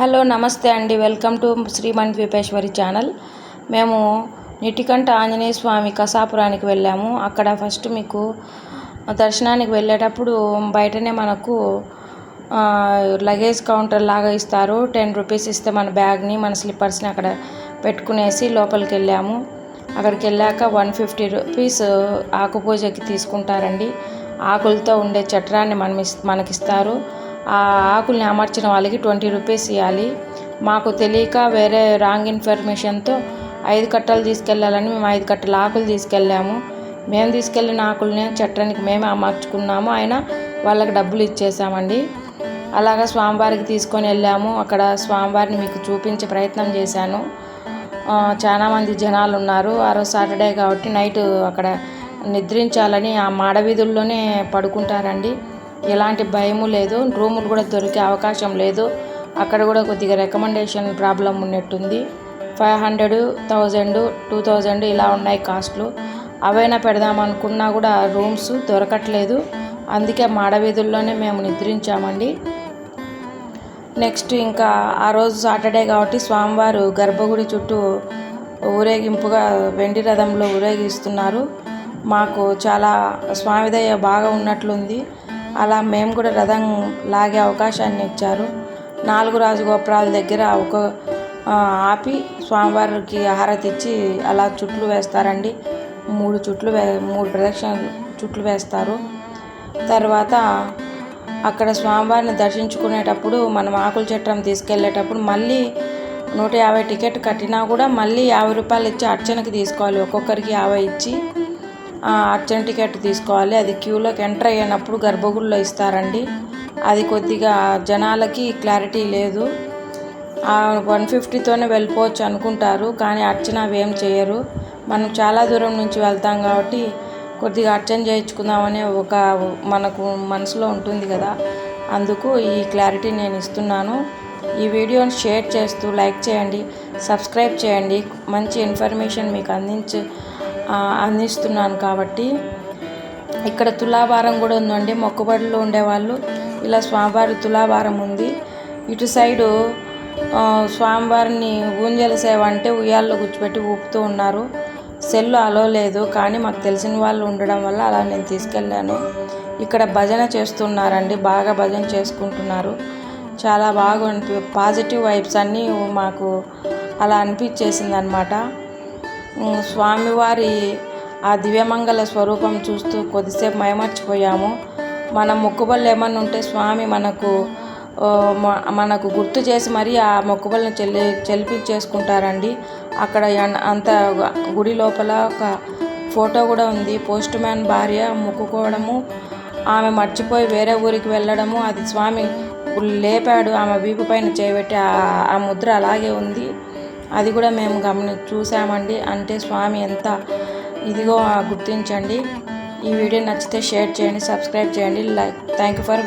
Hello నమస్తే అండి. Welcome to Srimani Dweepeswari channel. మేము నిటికంఠ ఆంజనేయ స్వామి కసాపురానికి వెళ్ళాము. అక్కడ ఫస్ట్ మీకు దర్శనానికి వెళ్ళేటప్పుడు బయటనే మనకు లగేజ్ కౌంటర్ లాగా ఇస్తారు. టెన్ రూపీస్ ఇస్తే మన బ్యాగ్ని మన స్లిప్పర్స్ని అక్కడ పెట్టుకునేసి లోపలికి వెళ్ళాము. అక్కడికి వెళ్ళాక వన్ ఫిఫ్టీ రూపీస్ ఆకుపూజకి తీసుకుంటారండి. ఆకులతో ఉండే చట్రాన్ని మనం ఇస్ మనకిస్తారు. ఆ ఆకుల్ని అమర్చిన వాళ్ళకి ట్వంటీ రూపీస్ ఇవ్వాలి. మాకు తెలియక వేరే రాంగ్ ఇన్ఫర్మేషన్తో ఐదు కట్టలు తీసుకెళ్ళాలని మేము ఐదు కట్టల ఆకులు తీసుకెళ్ళాము. మేము తీసుకెళ్ళిన ఆకుల్ని చట్టానికి మేమే అమర్చుకున్నాము. ఆయన వాళ్ళకి డబ్బులు ఇచ్చేసామండి. అలాగా స్వామివారికి తీసుకొని వెళ్ళాము. అక్కడ స్వామివారిని మీకు చూపించే ప్రయత్నం చేశాను. చాలామంది జనాలు ఉన్నారు. ఆ రోజు సాటర్డే కాబట్టి నైట్ అక్కడ నిద్రించాలని ఆ మాడ వీధుల్లోనే పడుకుంటారండి. ఎలాంటి భయము లేదు. రూములు కూడా దొరికే అవకాశం లేదు. అక్కడ కూడా కొద్దిగా రికమెండేషన్ ప్రాబ్లం ఉన్నట్టుంది. Five hundred thousand two thousand ఇలా ఉన్నాయి కాస్ట్లు అవైనా పెడదాం అనుకున్నా కూడా రూమ్స్ దొరకట్లేదు. అందుకే మాడ వీధుల్లోనే మేము నిద్రించామండి. నెక్స్ట్ ఇంకా ఆ రోజు సాటర్డే కాబట్టి స్వామివారు గర్భగుడి చుట్టూ ఊరేగింపుగా వెండి రథంలో ఊరేగిస్తున్నారు. మాకు చాలా స్వామిదయ బాగా ఉన్నట్లుంది. అలా మేము కూడా రథం లాగే అవకాశాన్ని ఇచ్చారు. నాలుగు రాజగోపురాల దగ్గర ఒక ఆపి స్వామివారికి హారతి ఇచ్చి అలా చుట్లు వేస్తారండి. మూడు చుట్లు వే మూడు ప్రదక్షిణ చుట్లు వేస్తారు. తర్వాత అక్కడ స్వామివారిని దర్శించుకునేటప్పుడు మనం ఆకుల చట్టం తీసుకెళ్ళేటప్పుడు మళ్ళీ నూట యాభై టికెట్ కట్టినా కూడా మళ్ళీ యాభై రూపాయలు ఇచ్చి అర్చనకి తీసుకోవాలి. ఒక్కొక్కరికి యాభై ఇచ్చి అర్జెంట్ టికెట్ తీసుకోవాలి. అది క్యూలోకి ఎంటర్ అయ్యేటప్పుడు గర్భగుడిలో ఇస్తారండి. అది కొద్దిగా జనాలకి క్లారిటీ లేదు. వన్ ఫిఫ్టీతోనే వెళ్ళిపోవచ్చు అనుకుంటారు కానీ అర్చన అవి ఏం చేయరు. మనం చాలా దూరం నుంచి వెళ్తాం కాబట్టి కొద్దిగా అర్చన చేయించుకుందామనే ఒక మనకు మనసులో ఉంటుంది కదా. అందుకు ఈ క్లారిటీ నేను ఇస్తున్నాను. ఈ వీడియోని షేర్ చేస్తూ లైక్ చేయండి సబ్స్క్రైబ్ చేయండి. మంచి ఇన్ఫర్మేషన్ మీకు అందించ అందిస్తున్నాను కాబట్టి ఇక్కడ తులాభారం కూడా ఉందండి. మొక్కుబడిలో ఉండేవాళ్ళు. ఇలా స్వామివారి తులాభారం ఉంది. ఇటు సైడు స్వామివారిని ఊంజల సేవ అంటే ఉయ్యాల్లో కూర్చోబెట్టి ఊపుతూ ఉన్నారు. సెల్ అలో లేదు కానీ మాకు తెలిసిన వాళ్ళు ఉండడం వల్ల అలా నేను తీసుకెళ్ళాను. ఇక్కడ భజన చేస్తున్నారండి. బాగా భజన చేసుకుంటున్నారు. చాలా బాగా పాజిటివ్ వైబ్స్ అన్నీ మాకు అలా అనిపించేసింది అనమాట స్వామివారి ఆ దివ్యమంగళ స్వరూపం చూస్తూ కొద్దిసేపు మైమర్చిపోయాము. మన మొక్కుబళ్ళు ఏమన్నా ఉంటే స్వామి మనకు మనకు గుర్తు చేసి మరీ ఆ మొక్కుబళ్ళని చెల్లి చెల్లిపించేసుకుంటారండి అక్కడ అంత గుడి లోపల ఒక ఫోటో కూడా ఉంది. పోస్ట్ మ్యాన్ భార్య మొక్కుకోవడము ఆమె మర్చిపోయి వేరే ఊరికి వెళ్ళడము అది స్వామి లేపాడు ఆమె వీపు పైన చేయబెట్టి ఆ- ఆ ముద్ర అలాగే ఉంది. అది కూడా మేము గమని చూసామండి. అంటే స్వామి ఎంత ఇదిగో గుర్తించండి. ఈ వీడియో నచ్చితే షేర్ చేయండి సబ్స్క్రైబ్ చేయండి. Like thank you for